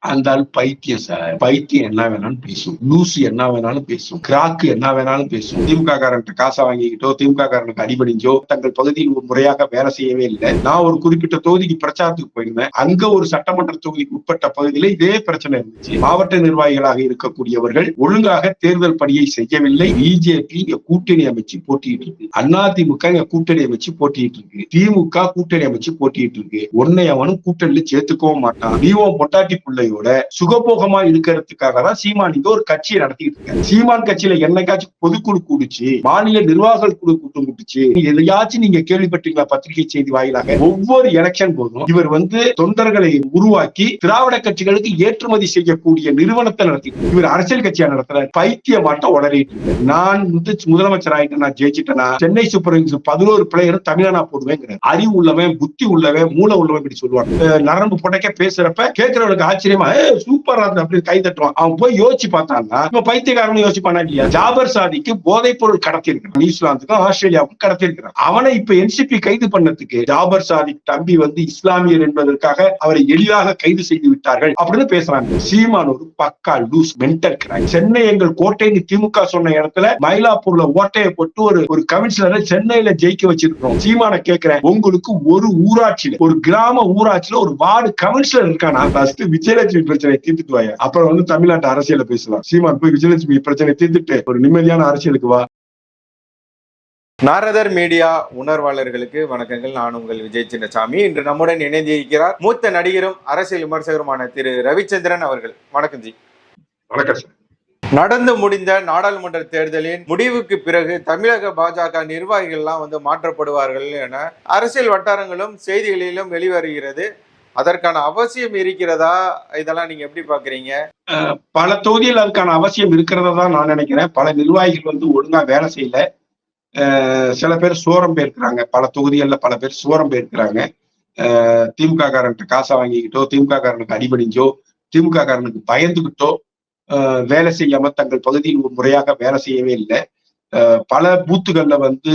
அந்த ஆள் பைத்தியம் சார் பைத்தியம் என்ன வேணாலும் பேசும். லூசு என்ன வேணாலும் பேசும். கிராக்கு என்ன வேணாலும் பேசும். திமுக காரன்ட்ட காசை வாங்கிக்கிட்டோ திமுக காரனுக்கு அடிபணிஞ்சோ தங்கள் பகுதியில் ஒரு முறையாக வேலை செய்யவே இல்லை. நான் ஒரு குறிப்பிட்ட தொகுதிக்கு பிரச்சாரத்துக்கு போயிருந்தேன். அங்க ஒரு சட்டமன்ற தொகுதிக்கு உட்பட்ட பகுதியில இதே பிரச்சனை இருந்துச்சு. மாவட்ட நிர்வாகிகளாக இருக்கக்கூடியவர்கள் ஒழுங்காக தேர்தல் பணியை செய்யவில்லை. பிஜேபி கூட்டணி அமைச்சு போட்டிட்டு இருக்கு. அதிமுக இங்க கூட்டணி அமைச்சு போட்டிட்டு இருக்கு. திமுக கூட்டணி அமைச்சு போட்டிட்டு இருக்கு. ஒன்னை அவனும் கூட்டணியில சேர்த்துக்கவும் மாட்டான். நீ பொட்டாட்டி பொட்டாட்டி பிள்ளையோட சுகபோகமா இருக்கிறதுக்காக தான் சீமான் இங்க ஒரு கட்சியை நடத்திட்டு இருக்காரு. சீமான் கட்சியில என்னைக்காச்சும் பொதுக்குழு கூடுச்சு மாநில நிர்வாக குழு கூட்டம் கூட்டுச்சு எதையாச்சும் நீங்க கேள்விப்பட்டீங்களா பத்திரிகை செய்தி வாயிலாக ஒவ்வொரு எலெக்ஷன் போதும் இவர் வந்து தொண்டர்களை உருவாக்கி திராவிட கட்சிகளுக்கு ஏற்றுமதி செய்யக்கூடிய நிறுவனத்தை நடத்தி இவர் அரசியல் கட்சியா நடத்துற பைத்தியமாட்டம் உளறிட்டு இருக்காரு. நான் வந்து முதலமைச்சர் ஆயிட்டேன் நான் ஜெயிச்சிட்டேனா சென்னை சூப்பர் கிங்ஸ் பதினோரு பிளேயர் தமிழனா நான் அறிவு உள்ளவன் புத்தி உள்ளவன் மூளை உள்ளவன் இப்படி சொல்லுவாங்க. நரம்பு புடைக்க பேசுறப்ப கேட்கிறவங்களுக்கு ஆச்சரியமா ஏ சூப்பர் அப்படி அப்படின்னு கை தட்டுவான். அவன் போய் யோசிச்சு பார்த்தான்னா இப்ப பைத்தியக்காரன் யோசிப்பானா இல்லையா ஜாபர் சாதிக்கு போதைப் பொருள் கடத்தி இருக்கிறான் நியூசிலாந்துக்கும் ஆஸ்திரேலியாவுக்கும் கடத்தி இருக்கிறான் அவனை இப்ப என்சிபி கைது பண்ணதுக்கு ஜாபர் சாதிக் தம்பி வந்து இஸ்லாமியர் என்பதற்காக அவரை எளிதாக கைது செய்து விட்டார்கள் அப்படின்னு பேசுறாங்க. சீமான் ஒரு பக்கா லூஸ் மென்டல் கிராக் சென்னை எங்கள் கோட்டைன்னு திமுக சொன்ன இடத்துல மயிலாப்பூர்ல ஓட்டையை போட்டு ஒரு ஒரு கவுன்சிலரை சென்னையில ஜெயிக்க வச்சிருக்கிறோம். சீமான கேட்கிறேன் உங்களுக்கு ஒரு ஊராட்சியில ஒரு கிராம ஊராட்சியில ஒரு வார்டு கவுன்சிலர் இருக்கானா. ஃபர்ஸ்ட் விஜயலட்சுமி பிரச்சனை தீர்த்துட்டு அப்புறம் வந்து தமிழ்நாட்டு அரசியல பேசலாம். சீமான் போய் விஜயலட்சுமி பிரச்சனை தீர்த்துட்டு ஒரு நிம்மதியான அரசியலுக்கு வா. நாரதர் மீடியா உணர்வாளர்களுக்கு வணக்கங்கள். நான் உங்கள் விஜய் சின்னசாமி. இன்று நம்முடன் இணைந்திருக்கிறார் மூத்த நடிகரும் அரசியல் விமர்சகருமான திரு. ரவிச்சந்திரன் அவர்கள். வணக்கம் ஜி. வணக்கம் சார். நடந்து முடிந்த நாடாளுமன்ற தேர்தலின் முடிவுக்கு பிறகு தமிழக பாஜக நிர்வாகிகள்லாம் வந்து மாற்றப்படுவார்கள் என அரசியல் வட்டாரங்களும் செய்திகளிலும் வெளிவருகிறது. அதற்கான அவசியம் இருக்கிறதா? இதெல்லாம் நீங்க எப்படி பாக்குறீங்க? பல தொகுதியில் அதுக்கான அவசியம் இருக்கிறதா தான் நான் நினைக்கிறேன். பல நிர்வாகிகள் வந்து ஒழுங்கா வேலை செய்யல. சில பேர் சோரம் போயிருக்கிறாங்க. பல தொகுதிகளில் பல பேர் சோரம் போயிருக்கிறாங்க. திமுக காரன்கிட்ட காசை வாங்கிக்கிட்டோ திமுக காரனுக்கு அடிபணிஞ்சோ திமுக காரனுக்கு பயந்துகிட்டோ வேலை செய்யாம தங்கள் பகுதியில் ஒரு முறையாக வேலை செய்யவே இல்லை. பல பூத்துகள்ல வந்து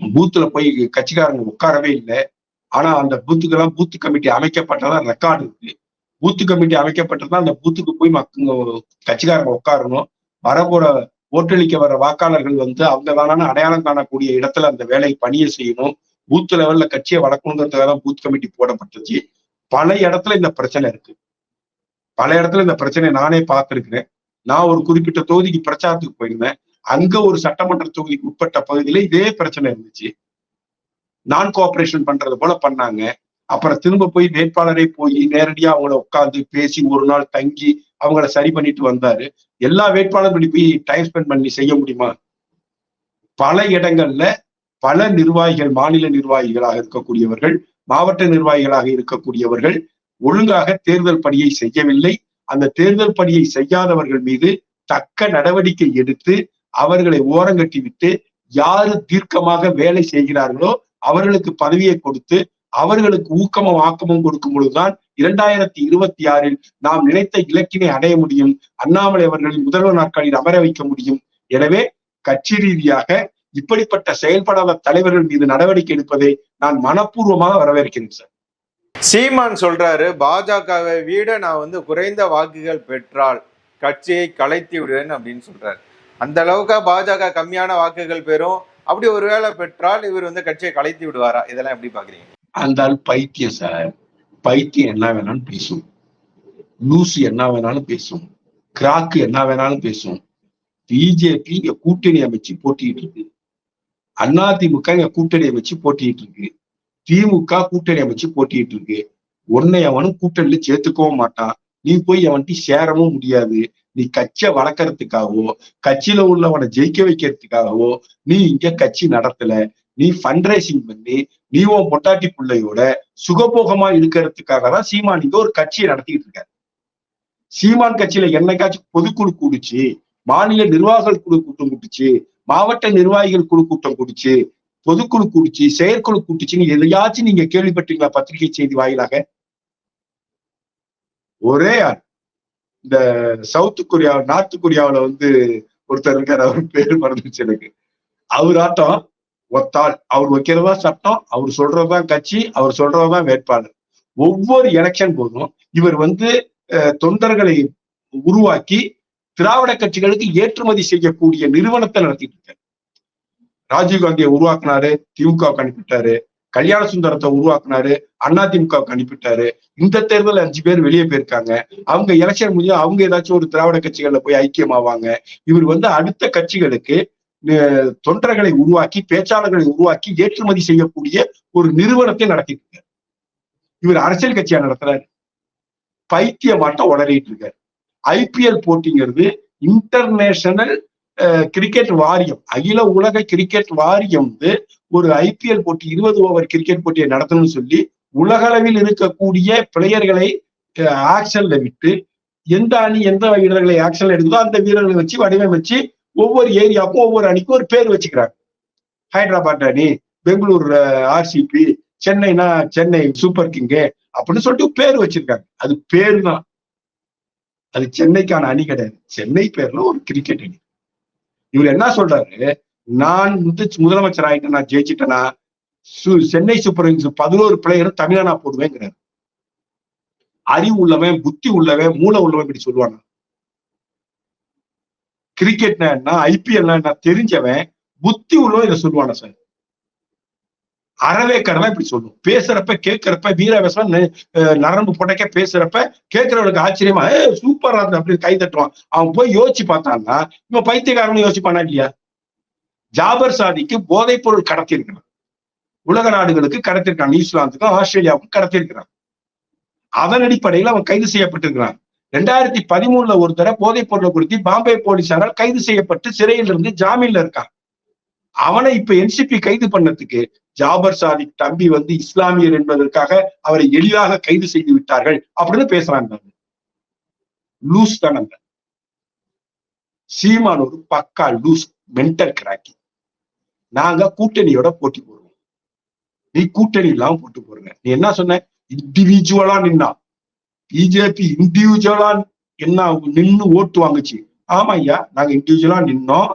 பூத்துல போய் கட்சிக்காரங்க உட்காரவே இல்லை. ஆனா அந்த பூத்துக்கெல்லாம் பூத்து கமிட்டி அமைக்கப்பட்டதா ரெக்கார்டு இருக்கு. பூத்து கமிட்டி அமைக்கப்பட்டதா அந்த பூத்துக்கு போய் மக்கள் கட்சிக்காரங்க உட்காரணும். வரப்போற ஓட்டளிக்க வர வாக்காளர்கள் வந்து அவங்க தானான அடையாளம் காணக்கூடிய இடத்துல அந்த வேலை பணியை செய்யணும். பூத் லெவல்ல கட்சியை வளர்க்கணுங்கிறதுக்காக தான் பூத் கமிட்டி போடப்பட்டுச்சு. பல இடத்துல இந்த பிரச்சனை இருக்கு. பல இடத்துல இந்த பிரச்சனையை நானே பார்த்திருக்கிறேன். நான் ஒரு குறிப்பிட்ட தொகுதிக்கு பிரச்சாரத்துக்கு போயிருந்தேன். அங்க ஒரு சட்டமன்ற தொகுதிக்கு உட்பட்ட பகுதியில இதே பிரச்சனை இருந்துச்சு. நான் கோஆபரேஷன் பண்றது போல பண்ணாங்க. அப்புறம் திரும்ப போய் வேட்பாளரே போய் நேரடியா அவங்கள உட்கார்ந்து பேசி ஒரு நாள் தங்கி அவங்கள சரி பண்ணிட்டு வந்தாரு. எல்லா வேட்பாளர்களும் போய் டைம் ஸ்பெண்ட் பண்ணி செய்ய முடியுமா? பல இடங்கள்ல பல நிர்வாகிகள் மாநில நிர்வாகிகளாக இருக்கக்கூடியவர்கள் மாவட்ட நிர்வாகிகளாக இருக்கக்கூடியவர்கள் ஒழுங்காக தேர்தல் பணியை செய்யவில்லை. அந்த தேர்தல் பணியை செய்யாதவர்கள் மீது தக்க நடவடிக்கை எடுத்து அவர்களை ஓரங்கட்டி விட்டு யாரு தீர்க்கமாக வேலை செய்கிறார்களோ அவர்களுக்கு பதவியை கொடுத்து அவர்களுக்கு ஊக்கமும் ஆக்கமும் கொடுக்கும் பொழுதுதான் இரண்டாயிரத்தி இருபத்தி ஆறில் நாம் நினைத்த இலக்கினை அடைய முடியும். அண்ணாமலை அவர்களின் முதல்வர் நாட்களில் அமர வைக்க முடியும். எனவே கட்சி ரீதியாக இப்படிப்பட்ட செயல்படாத தலைவர்கள் மீது நடவடிக்கை எடுப்பதை நான் மனப்பூர்வமாக வரவேற்கிறேன் சார். சீமான் சொல்றாரு பாஜகவை விட நான் வந்து குறைந்த வாக்குகள் பெற்றால் கட்சியை கலைத்து விடுவேன் அப்படின்னு சொல்றாரு. அந்த அளவுக்கு பாஜக கம்மியான வாக்குகள் பெறும்? அப்படி ஒருவேளை பெற்றால் இவர் வந்து கட்சியை கலைத்து விடுவாரா? இதெல்லாம் எப்படி பாக்குறீங்க அந்த ஆள் பைத்தியம் சார். பைத்தியம் என்ன வேணாலும் பேசும். லூசு என்ன வேணாலும் பேசும். கிராக்கு என்ன வேணாலும் பேசும். பிஜேபி இங்க கூட்டணி அமைச்சு போட்டிட்டு இருக்கு. அதிமுக இங்க கூட்டணி அமைச்சு போட்டிட்டு இருக்கு. திமுக கூட்டணி அமைச்சு போட்டிட்டு இருக்கு. உன்னை அவனும் கூட்டணியில சேர்த்துக்கவும் மாட்டான். நீ போய் அவன்கிட்ட சேரவும் முடியாது. நீ கட்சியை வளர்க்கறதுக்காகவோ கட்சியில உள்ளவனை ஜெயிக்க வைக்கிறதுக்காகவோ நீ இங்க கட்சி நடத்தல நீ ஃபண்ட் ரைசிங் பண்ணி நீ உன் பொட்டாட்டி பிள்ளையோட சுகபோகமா இருக்கிறதுக்காக தான் சீமான் இங்க ஒரு கட்சியை நடத்திட்டு இருக்காரு. சீமான் கட்சியில என்னைக்காச்சும் பொதுக்குழு கூடுச்சு மாநில நிர்வாகிகள் குழு கூட்டம் கூட்டுச்சு மாவட்ட நிர்வாகிகள் குழு கூட்டம் கூடுச்சு பொதுக்குழு கூடுச்சு செயற்குழு கூட்டுச்சுன்னு எதையாச்சும் நீங்க கேள்விப்பட்டீங்களா பத்திரிகை செய்தி வாயிலாக? ஒரே ஆள். இந்த சவுத் கொரியா நார்த் கொரியாவுல வந்து ஒருத்தர் இருக்காரு அவர் பேர் மறந்துச்சு எனக்கு. அவர் ஆட்டம் ஒத்தாள். அவர் வைக்கிறதா சட்டம் அவர் சொல்றதுதான் கட்சி அவர் சொல்றதுதான் வேட்பாளர். ஒவ்வொரு எலெக்ஷன் போதும் இவர் வந்து தொண்டர்களை உருவாக்கி திராவிட கட்சிகளுக்கு ஏற்றுமதி செய்யக்கூடிய நிறுவனத்தை நடத்திட்டு இருக்காரு. ராஜீவ் காந்தியை உருவாக்குனாரு திமுக அனுப்பிட்டாரு கல்யாண சுந்தரத்தை உருவாக்குனாரு அண்ணா திமுகவுக்கு அனுப்பிட்டாரு. இந்த தேர்தல் அஞ்சு பேர் வெளியே போயிருக்காங்க. அவங்க எலெக்ஷன் முடிஞ்சு அவங்க ஏதாச்சும் ஒரு திராவிட கட்சிகள்ல போய் ஐக்கியமாவாங்க. இவர் வந்து அடுத்த கட்சிகளுக்கு தொண்டர்களை உருவாக்கி பேச்சாளர்களை உருவாக்கி ஏற்றுமதி செய்யக்கூடிய ஒரு நிறுவனத்தை நடத்திட்டு இருக்காரு இவர் அரசியல் கட்சியா நடத்துறாரு. பைத்தியமாட்ட உளறிட்டு இருக்காரு ஐபிஎல் போட்டிங்கிறது இன்டர்நேஷனல் கிரிக்கெட் வாரியம். அகில உலக கிரிக்கெட் வாரியம் வந்து ஒரு ஐபிஎல் போட்டி இருபது ஓவர் கிரிக்கெட் போட்டியை நடத்தணும்னு சொல்லி உலகளவில் இருக்கக்கூடிய பிளேயர்களை ஆக்ஷன்ல விட்டு எந்த அணி எந்த வீரர்களை ஆக்ஷன்ல எடுக்குதோ அந்த வீரர்களை வச்சு வடிவமைச்சு ஒவ்வொரு ஏரியாவுக்கும் ஒவ்வொரு அணிக்கும் ஒரு பேர் வச்சுக்கிறாங்க. ஹைதராபாத் அணி பெங்களூர் ஆர்சிபி சென்னைனா சென்னை சூப்பர் கிங்கு அப்படின்னு சொல்லிட்டு பேர் வச்சிருக்காங்க. அது பேர் தான் அது சென்னைக்கான அணி கிடையாது. சென்னை பேர்ல ஒரு கிரிக்கெட் அணி. இவர் என்ன சொல்றாரு? நான் வந்து முதலமைச்சர் ஆயிட்டேன் நான் ஜெயிச்சிட்டேனா சு- சென்னை சூப்பர் கிங்ஸ் பதினோரு பிளேயரும் தமிழா நான் போடுவேங்கிறாரு. அறிவு உள்ளவன் புத்தி உள்ளவன் மூளை உள்ளவன் இப்படி சொல்லுவாங்க கிரிக்கெட்னா என்ன? ஐபிஎல் என்ன? தெரிஞ்சவன் புத்தி உள்ளவன் இதை சொல்லுவானா சார்? அறவே கடமை இப்படி சொல்லும். பேசுறப்ப கேட்கிறப்ப வீரவசம் நரம்பு புடைக்க பேசுறப்ப கேட்கிறவனுக்கு ஆச்சரியமா ஏ சூப்பரா இருந்த அப்படின்னு கை தட்டுவான். அவன் போய் யோசிச்சு பார்த்தான்னா இவன் பைத்தியக்காரன் யோசிப்பானா இல்லையா? ஜாபர் சாதிக்கு போதைப் பொருள் கடத்தியிருக்கிறான். உலக நாடுகளுக்கு கடத்திருக்கான் நியூசிலாந்துக்கும் ஆஸ்திரேலியாவுக்கும் கடத்திருக்கிறான் அதன் அடிப்படையில் அவன் கைது செய்யப்பட்டிருக்கிறான். ரெண்டாயிரத்தி பதிமூணுல ஒரு தடவை போதைப் பொருளை குறித்து பாம்பே போலீசாரால் கைது செய்யப்பட்டு சிறையில் இருந்து ஜாமீன்ல இருக்கான். அவனை இப்ப என்சிபி கைது பண்ணதுக்கு ஜாபர் சாதிக் தம்பி வந்து இஸ்லாமியர் என்பதற்காக அவரை எளிதாக கைது செய்து விட்டார்கள் அப்படின்னு பேசுறாங்க லூஸ் தானங்க சீமான் ஒரு பக்கா லூஸ் மென்டல் கிராக்கி நாங்க கூட்டணியோட போட்டி போடுவோம். நீ கூட்டணி இல்லாம போட்டு போடுங்க. நீ என்ன சொன்ன? இண்டிவிஜுவலா நின்னா. பிஜேபி இண்டிவிஜுவலா என்ன நின்னு ஓட்டு வாங்குச்சு. ஆமா ஐயா நாங்க இண்டிவிஜுவலா நின்னோம்.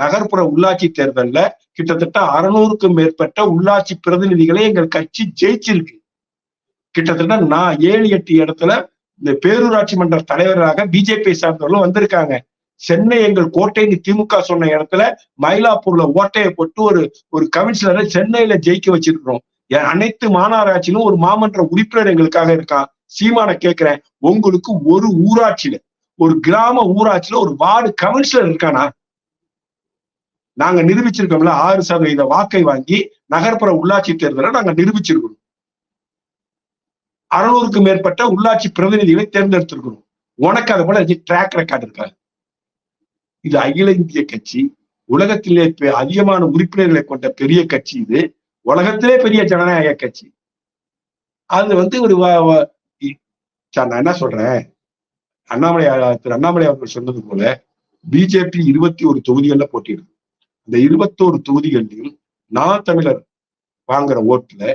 நகர்ப்புற உள்ளாட்சி தேர்தல்ல கிட்டத்தட்ட அறுநூறுக்கும் மேற்பட்ட உள்ளாட்சி பிரதிநிதிகளை எங்கள் கட்சி ஜெயிச்சிருக்கு. கிட்டத்தட்ட நான் ஏழு எட்டு இடத்துல இந்த பேரூராட்சி மன்ற தலைவராக பிஜேபி சார்ந்தவர்களும் வந்திருக்காங்க. சென்னை எங்கள் கோட்டைன்னு திமுக சொன்ன இடத்துல மயிலாப்பூர்ல ஓட்டையை போட்டு ஒரு ஒரு கவுன்சிலரை சென்னையில ஜெயிக்க வச்சிருக்கிறோம். அனைத்து மாநகராட்சியிலும் ஒரு மாமன்ற உறுப்பினர் எங்களுக்காக இருக்கான். சீமான கேட்கிறேன் உங்களுக்கு ஒரு ஊராட்சியில ஒரு கிராம ஊராட்சியில ஒரு வார்டு கவுன்சிலர் இருக்கானா? நாங்க நிரூபிச்சிருக்கோம்ல ஆறு சதவீத வாக்கை வாங்கி நகர்ப்புற உள்ளாட்சி தேர்தலை நாங்க நிரூபிச்சிருக்கிறோம் அறுநூறுக்கும் மேற்பட்ட உள்ளாட்சி பிரதிநிதிகளை தேர்ந்தெடுத்திருக்கிறோம் உனக்கு அது போல ட்ராக் ரெக்கார்டு இருக்காது இது அகில இந்திய கட்சி உலகத்திலே பெ- அதிகமான உறுப்பினர்களை கொண்ட பெரிய கட்சி இது. உலகத்திலே பெரிய ஜனநாயக கட்சி. அது வந்து ஒரு நான் என்ன சொல்றேன்? அண்ணாமலை திரு அண்ணாமலை அவர்கள் சொன்னது போல பிஜேபி இருபத்தி ஒரு தொகுதிகளில் போட்டியிடுது. இந்த இருபத்தோரு தொகுதிகள்லையும் நான் தமிழர் வாங்குற ஓட்டுல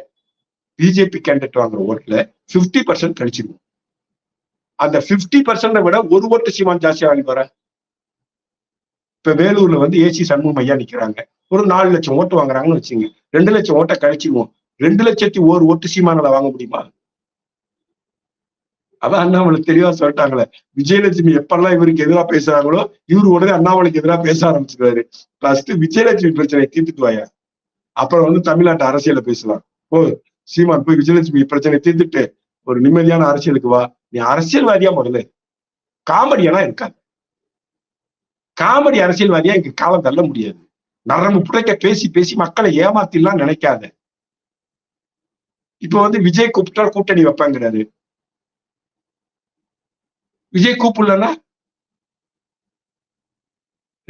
பிஜேபி கேண்டிடேட் வாங்குற ஓட்டுல 50% பர்சன்ட் கழிச்சிருவோம். அந்த 50% பர்சன்ட விட ஒரு ஓட்டு சீமான் ஜாஸ்தியா வாங்கி வர இப்ப வேலூர்ல வந்து ஏசி சண்முகம் ஐயா நிக்கிறாங்க. ஒரு நாலு லட்சம் ஓட்டு வாங்குறாங்கன்னு வச்சுங்க. ரெண்டு லட்சம் ஓட்டை கழிச்சிருவோம். ரெண்டு லட்சத்தி ஒரு ஓட்டு சீமானால வாங்க முடியுமா? அதான் அண்ணாமலை தெளிவா சொல்லிட்டாங்களே. விஜயலட்சுமி எப்பெல்லாம் இவருக்கு எதிராக பேசுறாங்களோ இவரு உடனே அண்ணாமலைக்கு எதிராக பேச ஆரம்பிச்சிருவாரு. ஃபர்ஸ்ட் விஜயலட்சுமி பிரச்சனையை தீர்த்துக்குவாயா அப்புறம் வந்து தமிழ்நாட்டு அரசியல பேசலாம். ஓ சீமான் போய் விஜயலட்சுமி பிரச்சனை தீர்த்துட்டு ஒரு நிம்மதியான அரசியலுக்கு வா. நீ அரசியல்வாதியா முதல்ல? காமெடியெல்லாம் இருக்காது. காமெடி அரசியல்வாதியா இங்க காலம் தள்ள முடியாது. நரம்பு புடைக்க பேசி பேசி மக்களை ஏமாத்திலாம் நினைக்காத. இப்ப வந்து விஜய் கூப்பிட்டா கூட்டணி வைப்பாங்கிறாரு. விஜய் கூப்பிடலன்னா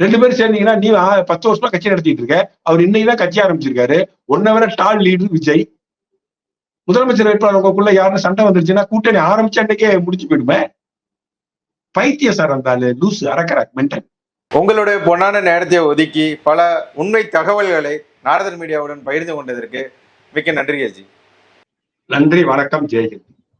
ரெண்டு பேரும் சேர்ந்தீங்கன்னா நீ பத்து வருஷமா கட்சி நடத்திட்டு இருக்க. அவர் இன்னைக்கு தான் கட்சி ஆரம்பிச்சிருக்காரு. ஒன்ன வர டால் லீடர் விஜய். முதலமைச்சர் வேட்பாளர் உங்களுக்குள்ள யாரும் சண்டை வந்துருச்சுன்னா கூட்டணி ஆரம்பிச்ச அன்னைக்கே முடிச்சு போயிடுமே. பைத்திய சார் அந்த ஆளு லூசு அரக்கராக் மென்டல் உங்களுடைய பொன்னான நேரத்தை ஒதுக்கி பல உண்மை தகவல்களை நாரதன் மீடியாவுடன் பகிர்ந்து கொண்டதற்கு மிக்க நன்றி அஜி நன்றி வணக்கம் ஜெயஹிந்த்